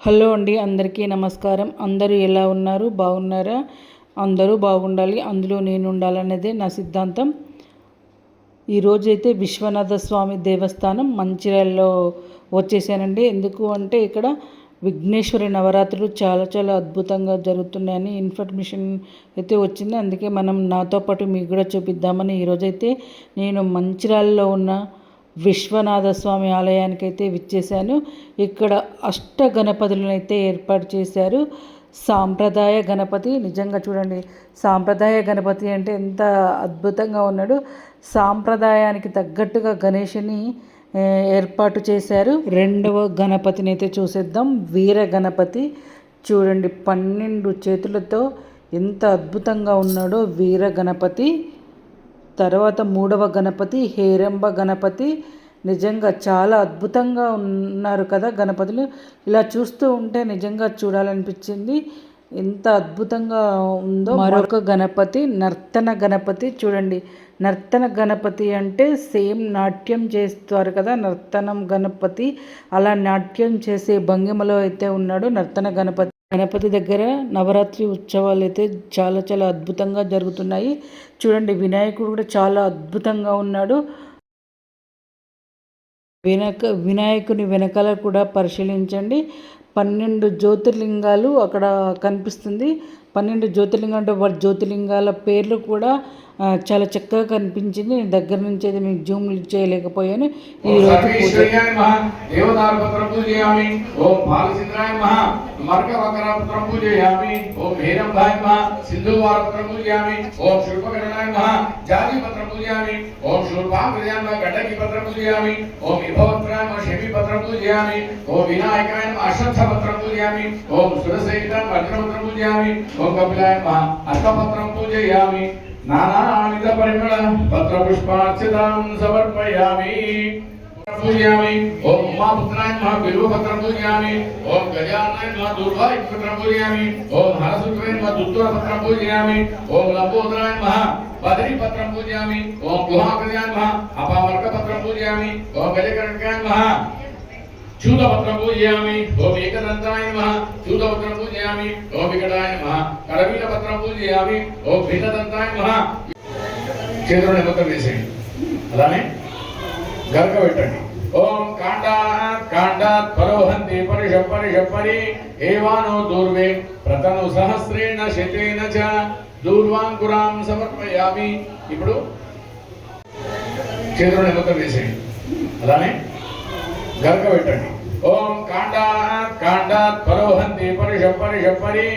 Hello అండి అందరికీ నమస్కారం. అందరూ ఎలా ఉన్నారు? బాగున్నారా? అందరూ బాగుండాలి. అందులో నేను ఉండాలనేదే నా సిద్ధాంతం. ఈరోజైతే విశ్వనాథ స్వామి దేవస్థానం మంచిర్యాలలో వచ్చేసానండి. ఎందుకు అంటే ఇక్కడ విఘ్నేశ్వరి నవరాత్రులు చాలా చాలా అద్భుతంగా జరుగుతున్నాయని ఇన్ఫర్మేషన్ అయితే వచ్చింది. అందుకే మనం నాతో పాటు మీకు కూడా చూపిద్దామని ఈరోజైతే నేను మంచిర్యాలలో ఉన్న విశ్వనాథ స్వామి ఆలయానికి అయితే విచ్చేశాను. ఇక్కడ అష్ట గణపతులనైతే ఏర్పాటు చేశారు. సాంప్రదాయ గణపతి నిజంగా చూడండి సాంప్రదాయ గణపతి అంటే ఎంత అద్భుతంగా ఉన్నాడు. సాంప్రదాయానికి తగ్గట్టుగా గణేషుని ఏర్పాటు చేశారు. రెండవ గణపతిని అయితే చూసేద్దాం. వీర గణపతి చూడండి పన్నెండు చేతులతో ఎంత అద్భుతంగా ఉన్నాడో వీర గణపతి. తర్వాత మూడవ గణపతి హేరంబ గణపతి. నిజంగా చాలా అద్భుతంగా ఉన్నారు కదా గణపతులు. ఇలా చూస్తూ ఉంటే నిజంగా చూడాలనిపించింది. ఎంత అద్భుతంగా ఉందో. మరొక గణపతి నర్తన గణపతి చూడండి. నర్తన గణపతి అంటే సేమ్ నాట్యం చేస్తారు కదా నర్తనం గణపతి. అలా నాట్యం చేసే భంగిమలో అయితే ఉన్నాడు నర్తన గణపతి. గణపతి దగ్గర నవరాత్రి ఉత్సవాలు అయితే చాలా చాలా అద్భుతంగా జరుగుతున్నాయి. చూడండి వినాయకుడు కూడా చాలా అద్భుతంగా ఉన్నాడు. వెనక వినాయకుని వెనకాల కూడా పరిశీలించండి. పన్నెండు జ్యోతిర్లింగాలు అక్కడ కనిపిస్తుంది. పన్నెండు జ్యోతిర్లింగాలు అంటే వాటి జ్యోతిర్లింగాల పేర్లు కూడా చాలా చక్కగా కనిపించింది. నేను దగ్గర నుంచి అయితే మీకు జూమ్ చేయలేకపోయాను. ఈ రోజు పూజ సర్వేశ్వర్యాయ నమః దేవతారపత్రం పూజయామి ఓం బాలచంద్రాయ నమః మర్కవకరపత్రం పూజయామి ఓం హేరంభాయ నమః సింధువారపత్రం పూజయామి ఓం శుల్పకరణాయ నమః జాతిపత్రం పూజయామి ఓం శూర్పాకృత్యాయ నమః గడ్డకి పత్రం పూజయామి ఓం విభవత్రాయ నమః శమి పత్రం పూజయామి ఓం వినాయకాయ నమః అశ్వత్థ పత్రం పూజయామి ఓం సురసహితాయ నమః వజ్రపత్రం పూజయామి ఓం కపిలాయ నమః అశ్వపత్రం పూజయామి నానావిధ పరిమళ పత్ర పుష్పార్చితాం సమర్పయామి పూజయామి ఓం ఉమాపుత్రాయ నమః బిల్వపత్రం పూజయామి ఓం గజానాయ నమః దుర్వాయుపత్రం పూజయామి ఓం హరసుత్రాయ నమః దుత్తరపత్రం పూజయామి ఓం లంబోదరాయ నమః బదరీపత్రం పూజయామి ఓం గుహాకృత్యాయ నమః అపామర్కపత్రం పూజయామి ఓం గజకరణకాయ నమః చూతపత్రం పూజయామి ఓం ఏకదంతాయ నమః చూతపత్రం పూజయామి ఓం వికటాయ నమః కరవీలపత్రం పూజయామి ఓం భిన్నదంతాయ నమః చేతులను నిమత్తం వేసేయండి అలానే గరక పెట్టండి ఓం కాండాత్ కాండాత్ పరోహంతి పరిష పరిష పరి ఏవానో దూర్వే ప్రతను సహస్రేణ శతేన చ దూర్వాంకురాం సమర్పయామి. ఇప్పుడు చేతులు నిమత్తం వేసేయండి. అలానే గరక పెట్టండి. ఓం కాండాత్ కాండాత్ పరోహంతి పరిష పరిష పరి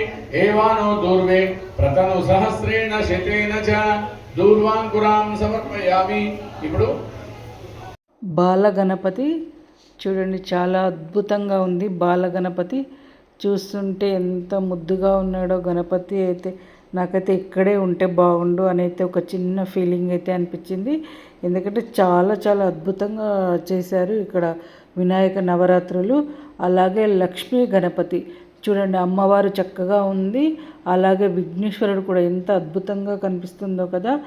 ఏవానో దూర్వే ప్రతను సహస్రేణ శతేన చ దూర్వాంకురాం సమర్పయామి. ఇప్పుడు బాలగణపతి చూడండి చాలా అద్భుతంగా ఉంది. బాలగణపతి చూస్తుంటే ఎంత ముద్దుగా ఉన్నాడో గణపతి అయితే. నాకైతే ఇక్కడే ఉంటే బాగుండు అని అయితే ఒక చిన్న ఫీలింగ్ అయితే అనిపించింది. ఎందుకంటే చాలా చాలా అద్భుతంగా చేశారు ఇక్కడ వినాయక నవరాత్రులు. అలాగే లక్ష్మీ గణపతి చూడండి అమ్మవారు చక్కగా ఉంది. అలాగే విఘ్నేశ్వరుడు కూడా ఎంత అద్భుతంగా కనిపిస్తుందో కదా.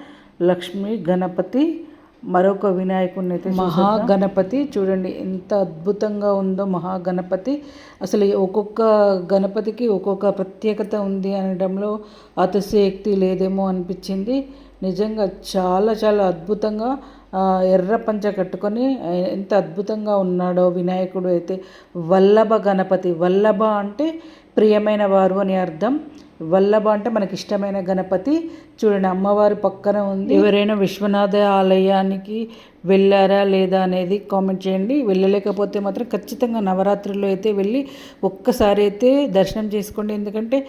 లక్ష్మీ గణపతి మరొక వినాయకుడిని అయితే మహాగణపతి. చూడండి ఎంత అద్భుతంగా ఉందో మహాగణపతి. అసలు ఒక్కొక్క గణపతికి ఒక్కొక్క ప్రత్యేకత ఉంది అనడంలో అతిశయక్తి లేదేమో అనిపించింది. నిజంగా చాలా చాలా అద్భుతంగా ఎర్ర పంచ కట్టుకొని ఎంత అద్భుతంగా ఉన్నాడో వినాయకుడు అయితే. వల్లభ గణపతి. వల్లభ అంటే ప్రియమైన వారు అని అర్థం. వల్లభ అంటే మనకి ఇష్టమైన గణపతి. చూడండి అమ్మవారి పక్కన ఉంది. ఎవరైనా విశ్వనాథ ఆలయానికి వెళ్ళారా లేదా అనేది కామెంట్ చేయండి. వెళ్ళలేకపోతే మాత్రం ఖచ్చితంగా నవరాత్రుల్లో అయితే వెళ్ళి ఒక్కసారి అయితే దర్శనం చేసుకోండి. ఎందుకంటే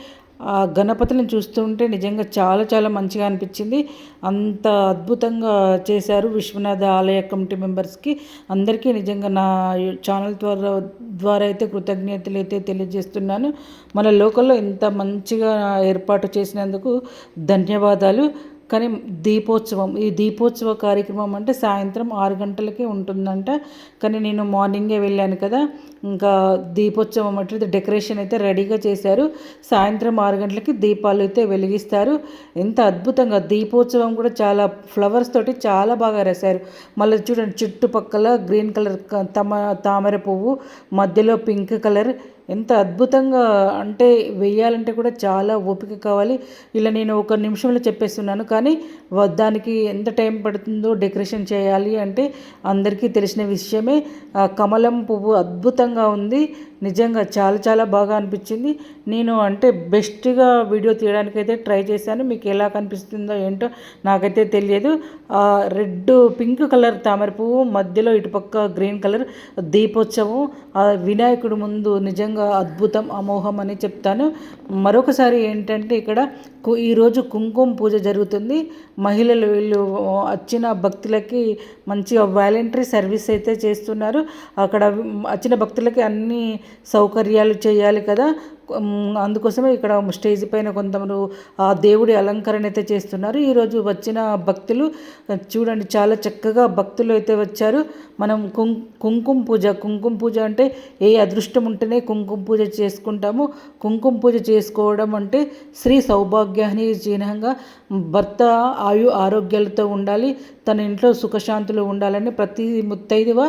ఆ గణపతిని చూస్తుంటే నిజంగా చాలా చాలా మంచిగా అనిపించింది. అంత అద్భుతంగా చేశారు విశ్వనాథ ఆలయ కమిటీ మెంబర్స్కి. అందరికీ నిజంగా నా ఛానల్ ద్వారా ద్వారా అయితే కృతజ్ఞతలు అయితే తెలియజేస్తున్నాను. మన లోకల్లో ఇంత మంచిగా ఏర్పాటు చేసినందుకు ధన్యవాదాలు. కానీ దీపోత్సవం ఈ దీపోత్సవ కార్యక్రమం అంటే సాయంత్రం ఆరు గంటలకే ఉంటుందంట. కానీ నేను మార్నింగే వెళ్ళాను కదా. ఇంకా దీపోత్సవం అంటే డెకరేషన్ అయితే రెడీగా చేశారు. సాయంత్రం ఆరు గంటలకి దీపాలు అయితే వెలిగిస్తారు. ఎంత అద్భుతంగా! దీపోత్సవం కూడా చాలా ఫ్లవర్స్ తోటి చాలా బాగా రాశారు. మళ్ళీ చూడండి చుట్టుపక్కల గ్రీన్ కలర్ తమ తామర పువ్వు మధ్యలో పింక్ కలర్ ఎంత అద్భుతంగా అంటే వెయ్యాలంటే కూడా చాలా ఓపిక కావాలి. ఇలా నేను ఒక నిమిషంలో చెప్పేస్తున్నాను. కానీ దానికి ఎంత టైం పడుతుందో డెకరేషన్ చేయాలి అంటే అందరికీ తెలిసిన విషయమే. కమలం పువ్వు అద్భుతంగా ఉంది. నిజంగా చాలా చాలా బాగా అనిపించింది. నేను అంటే బెస్ట్గా వీడియో తీయడానికైతే ట్రై చేశాను. మీకు ఎలా కనిపిస్తుందో ఏంటో నాకైతే తెలియదు. రెడ్ పింక్ కలర్ తామర పువ్వు మధ్యలో ఇటుపక్క గ్రీన్ కలర్ దీపోత్సవం వినాయకుడు ముందు నిజంగా అద్భుతం అమోహం అని చెప్తాను. మరొకసారి ఏంటంటే ఇక్కడ ఈరోజు కుంకుమ పూజ జరుగుతుంది. మహిళలు వీళ్ళు వచ్చిన భక్తులకి మంచిగా వాలంటరీ సర్వీస్ అయితే చేస్తున్నారు. అక్కడ వచ్చిన భక్తులకి అన్ని సౌకర్యాలు చేయాలి కదా. అందుకోసమే ఇక్కడ స్టేజ్ పైన కొంతమంది ఆ దేవుడి అలంకరణ అయితే చేస్తున్నారు. ఈరోజు వచ్చిన భక్తులు చూడండి చాలా చక్కగా భక్తులు అయితే వచ్చారు. మనం కుం కుంకుమ పూజ కుంకుమ పూజ అంటే ఏ అదృష్టం ఉంటేనే కుంకుమ పూజ చేసుకుంటాము. కుంకుమ పూజ చేసుకోవడం అంటే శ్రీ సౌభాగ్యాన్ని చిహ్నంగా భర్త ఆయు ఆరోగ్యాలతో ఉండాలి తన ఇంట్లో సుఖశాంతులు ఉండాలని ప్రతి ముత్తైదువ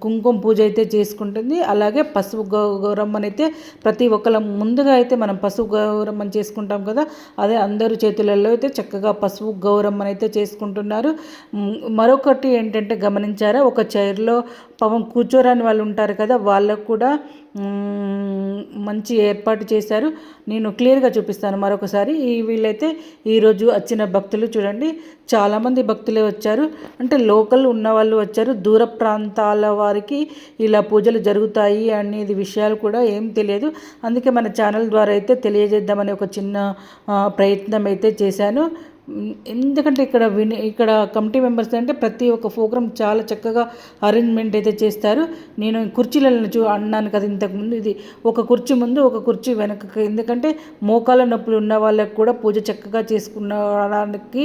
కుంకుమ పూజ అయితే చేసుకుంటుంది. అలాగే పసుపు గౌ- గౌరమ్మని అయితే ప్రతి ఒక్కళ్ళ ముందుగా అయితే మనం పసుపు గౌరమ్మని చేసుకుంటాం కదా అదే అందరు చేతులలో అయితే చక్కగా పసుపు గౌరమ్మని అయితే చేసుకుంటున్నారు మరొకటి ఏంటంటే గమనించారా ఒక చైర్లో పాపం కూర్చోరాని వాళ్ళు ఉంటారు కదా వాళ్ళకు కూడా మంచి ఏర్పాటు చేశారు. నేను క్లియర్గా చూపిస్తాను మరొకసారి. ఈ వీళ్ళైతే ఈరోజు వచ్చిన భక్తులు చూడండి. చాలామంది భక్తులే వచ్చారు. అంటే లోకల్ ఉన్న వాళ్ళు వచ్చారు. దూర ప్రాంతాల వారికి ఇలా పూజలు జరుగుతాయి అనేది విషయాలు కూడా ఏం తెలియదు. అందుకే మన ఛానల్ ద్వారా అయితే తెలియజేద్దామని ఒక చిన్న ప్రయత్నం అయితే చేశాను. ఎందుకంటే ఇక్కడ విని ఇక్కడ కమిటీ మెంబర్స్ అంటే ప్రతి ఒక్క ప్రోగ్రామ్ చాలా చక్కగా అరేంజ్మెంట్ అయితే చేస్తారు. నేను కుర్చీలను చూ అన్నాను కదా ఇంతకుముందు ఇది ఒక కుర్చీ ముందు ఒక కుర్చీ వెనక ఎందుకంటే మోకాల నొప్పులు ఉన్న వాళ్ళకి కూడా పూజ చక్కగా చేసుకునడానికి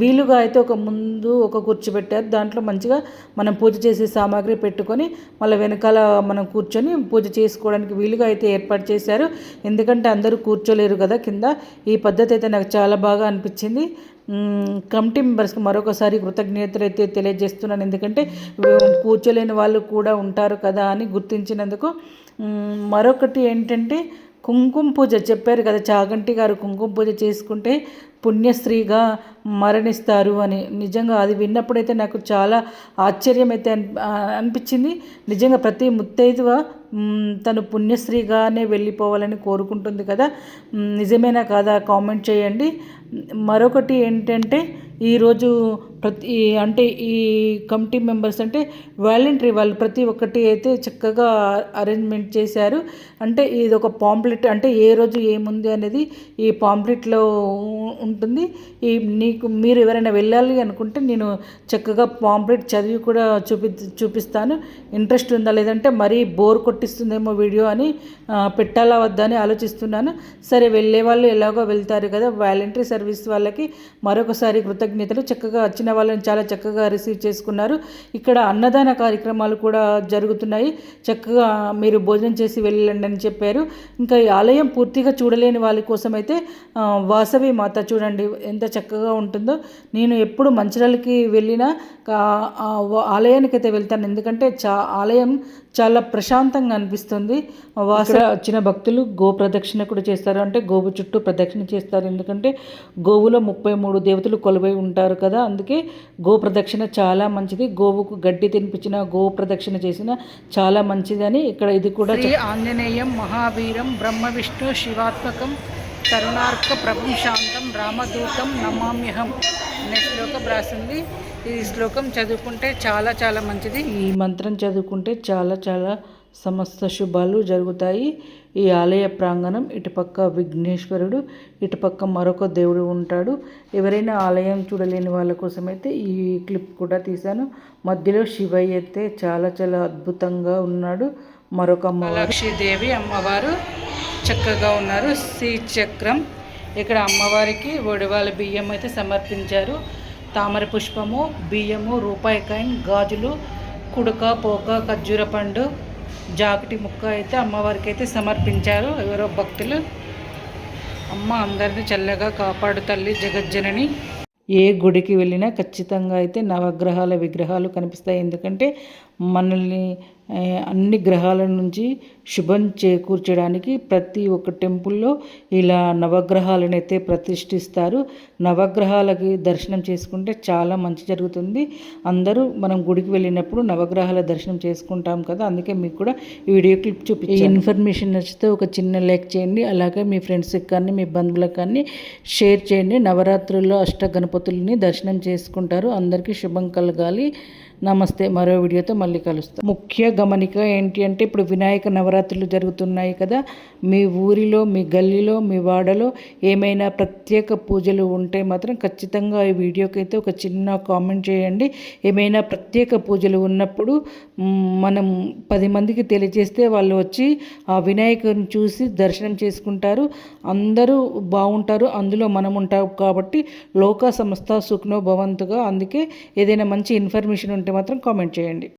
వీలుగా అయితే ఒక ముందు ఒక కుర్చీ పెట్టారు. దాంట్లో మంచిగా మనం పూజ చేసే సామాగ్రి పెట్టుకొని మళ్ళీ వెనకాల మనం కూర్చొని పూజ చేసుకోవడానికి వీలుగా అయితే ఏర్పాటు చేశారు. ఎందుకంటే అందరూ కూర్చోలేరు కదా కింద. ఈ పద్ధతి అయితే నాకు చాలా బాగా అనిపించింది. మ్మ్, కమిటీ మెంబర్స్కి మరొకసారి కృతజ్ఞతలు అయితే తెలియజేస్తున్నాను. ఎందుకంటే కూర్చోలేని వాళ్ళు కూడా ఉంటారు కదా అని గుర్తించినందుకు మరొకటి ఏంటంటే కుంకుమ పూజ చెప్పారు కదా చాగంటి గారు కుంకుమ పూజ చేసుకుంటే పుణ్యశ్రీగా మరణిస్తారు అని. నిజంగా అది విన్నప్పుడైతే నాకు చాలా ఆశ్చర్యం అయితే అనిపించింది. నిజంగా ప్రతి ముత్తైదువ తను పుణ్యశ్రీగానే వెళ్ళిపోవాలని కోరుకుంటుంది కదా. నిజమేనా కాదా? కామెంట్ చేయండి. మరొకటి ఏంటంటే ఈరోజు ప్రతి అంటే ఈ కమిటీ మెంబర్స్ అంటే వాలంటరీ వాళ్ళు ప్రతి ఒక్కటి అయితే చక్కగా అరేంజ్మెంట్ చేశారు. అంటే ఇది ఒక పాంప్లెట్ అంటే ఏ రోజు ఏముంది అనేది ఈ పాంప్లెట్లో ఉంటుంది. ఈ నీకు మీరు ఎవరైనా వెళ్ళాలి అనుకుంటే నేను చక్కగా పాంప్లెట్ చదివి కూడా చూపి చూపిస్తాను. ఇంట్రెస్ట్ ఉందా లేదంటే మరీ బోర్ కొట్టిస్తుందేమో వీడియో అని పెట్టాలా వద్దా అని ఆలోచిస్తున్నాను. సరే వెళ్ళే వాళ్ళు ఎలాగో వెళ్తారు కదా వాలంటరీ సర్వీస్ వాళ్ళకి మరొకసారి కృతజ్ఞతలు. చక్కగా వచ్చిన వాళ్ళని చాలా చక్కగా రిసీవ్ చేసుకున్నారు. ఇక్కడ అన్నదాన కార్యక్రమాలు కూడా జరుగుతున్నాయి. చక్కగా మీరు భోజనం చేసి వెళ్ళండి అని చెప్పారు. ఇంకా ఈ ఆలయం పూర్తిగా చూడలేని వాళ్ళ కోసం అయితే వాసవి మాత చూడండి. ఎంత చక్కగా ఉంటుందో. నేను ఎప్పుడు మంచిర్యాలకి వెళ్ళినా ఆలయానికి అయితే వెళ్తాను. ఎందుకంటే చా ఆలయం చాలా ప్రశాంతంగా అనిపిస్తుంది. వాస వచ్చిన భక్తులు గో ప్రదక్షిణ కూడా చేస్తారు. అంటే గోవు చుట్టూ ప్రదక్షిణ చేస్తారు. ఎందుకంటే గోవులో ముప్పై మూడు దేవతలు కొలువై ఉంటారు కదా. అందుకే గో ప్రదక్షిణ చాలా మంచిది. గోవుకు గడ్డి తినిపించిన గో ప్రదక్షిణ చేసిన చాలా మంచిదని ఇక్కడ ఇది కూడా ఆంజనేయం మహావీరం బ్రహ్మ విష్ణు శివాత్మకం కరుణార్క ప్రభం శాంతం రామదూతం నమామ్యహం. అనే శ్లోకం రాసింది. ఈ శ్లోకం చదువుకుంటే చాలా చాలా మంచిది. ఈ మంత్రం చదువుకుంటే చాలా చాలా సమస్త శుభాలు జరుగుతాయి. ఈ ఆలయ ప్రాంగణం ఇటుపక్క విఘ్నేశ్వరుడు ఇటుపక్క మరొక దేవుడు ఉంటాడు. ఎవరైనా ఆలయం చూడలేని వాళ్ళ కోసమైతే ఈ క్లిప్ కూడా తీశాను. మధ్యలో శివయ్య అయితే చాలా చాలా అద్భుతంగా ఉన్నాడు. మరొక లక్ష్మీదేవి అమ్మవారు. చక్కగా ఉన్నారు. శ్రీచక్రం ఇక్కడ అమ్మవారికి ఒడివాల బియ్యం అయితే సమర్పించారు. తామర పుష్పము బియ్యము రూపాయి కాయిన్ గాజులు కుడక పోక ఖర్జూర పండు జాకటి ముక్క అయితే అమ్మవారికి అయితే సమర్పించారు. ఎవరో భక్తులు. అమ్మ అందరిని చల్లగా కాపాడు తల్లి జగజ్జనని. ఏ గుడికి వెళ్ళినా ఖచ్చితంగా అయితే నవగ్రహాల విగ్రహాలు కనిపిస్తాయి. ఎందుకంటే మనల్ని అన్ని గ్రహాల నుంచి శుభం చేకూర్చడానికి ప్రతి ఒక్క టెంపుల్లో ఇలా నవగ్రహాలను అయితే ప్రతిష్ఠిస్తారు. నవగ్రహాలకి దర్శనం చేసుకుంటే చాలా మంచి జరుగుతుంది. అందరూ మనం గుడికి వెళ్ళినప్పుడు నవగ్రహాల దర్శనం చేసుకుంటాం కదా అందుకే మీకు కూడా ఈ వీడియో క్లిప్ చూపించి ఇన్ఫర్మేషన్ నచ్చితే ఒక చిన్న లైక్ చేయండి అలాగే మీ ఫ్రెండ్స్కి కానీ మీ బంధువులకు కానీ షేర్ చేయండి. నవరాత్రుల్లో అష్ట గణపతుల్ని దర్శనం చేసుకుంటారు. అందరికీ శుభం కలగాలి. నమస్తే మరో వీడియోతో మళ్ళీ కలుస్తాం. ముఖ్య గమనిక ఏంటి అంటే ఇప్పుడు వినాయక నవరాత్రులు జరుగుతున్నాయి కదా. మీ ఊరిలో మీ గల్లీలో మీ వాడలో ఏమైనా ప్రత్యేక పూజలు ఉంటే మాత్రం ఖచ్చితంగా ఈ వీడియోకి అయితే ఒక చిన్న కామెంట్ చేయండి. ఏమైనా ప్రత్యేక పూజలు ఉన్నప్పుడు మనం పది మందికి తెలియజేస్తే వాళ్ళు వచ్చి ఆ వినాయకుని చూసి దర్శనం చేసుకుంటారు. అందరూ బాగుంటారు అందులో మనం ఉంటాం కాబట్టి లోక సంస్థ సుఖ్నో భవంతుగా. అందుకే ఏదైనా మంచి ఇన్ఫర్మేషన్ ఉంటే మాత్రం కామెంట్ చేయండి.